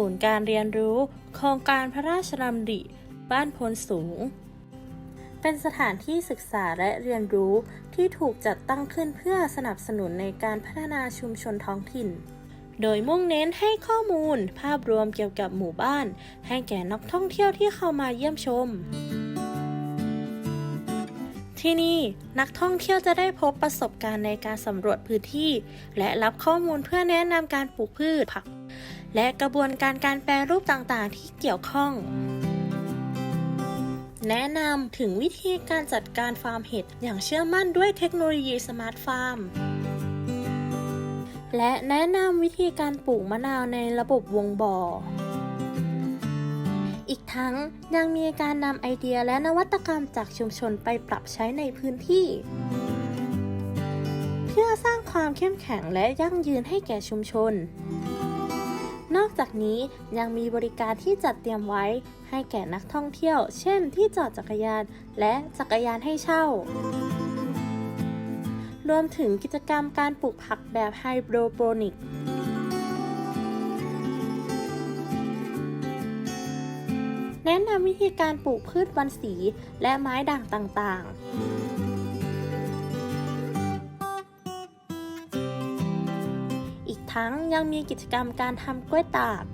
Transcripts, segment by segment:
ูนย์การเรียนรู้ โครงการพระราชดำริ บ้านพลสูง เป็นสถานที่ศึกษาและเรียนรู้ที่ถูกจัดตั้งขึ้นเพื่อสนับสนุนในการพัฒนาชุมชนท้องถิ่น โดยมุ่งเน้นให้ข้อมูลภาพรวมเกี่ยวกับหมู่บ้าน ให้แก่นักท่องเที่ยวที่เข้ามาเยี่ยมชมที่นี่นักท่องเที่ยวจะได้พบประสบการณ์ในการสำรวจพื้นที่ และรับข้อมูลเพื่อแนะนำการปลูกพืชผัก และกระบวนการการแปรรูปต่างๆ ที่เกี่ยวข้อง แนะนำถึงวิธีการจัดการฟาร์มเห็ดอย่างเชื่อมั่นด้วยเทคโนโลยีสมาร์ทฟาร์มและแนะนำวิธีการปลูกมะนาวในระบบวงบ่อ อีกทั้งยังมีการนำไอเดียและนวัตกรรมจากชุมชนไปปรับใช้ในพื้นที่ เพื่อสร้างความเข้มแข็งและยั่งยืนให้แก่ชุมชน นอกจากนี้ยังมีบริการที่จัดเตรียมไว้ ให้แก่นักท่องเที่ยว เช่น ที่จอดจักรยาน และจักรยานให้เช่า รวมถึงกิจกรรมการปลูกผักแบบไฮโดรโปนิกแนะนำวิธีการปลูกพืชวันสีและไม้ด่างต่างๆ ทั้งยังมีกิจกรรมการทำกล้วยตาก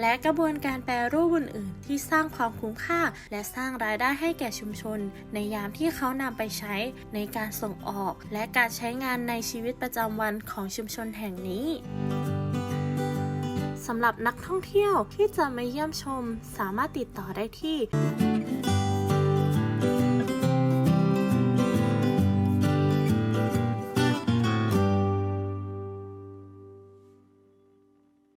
และกระบวนการแปรรูปอื่นๆ ที่สร้างความคุ้มค่า และสร้างรายได้ให้แก่ชุมชน ในยามที่เขานำไปใช้ในการส่งออก และการใช้งานในชีวิตประจำวันของชุมชนแห่งนี้สำหรับนักท่องเที่ยวที่จะมาเยี่ยมชมสามารถติดต่อได้ที่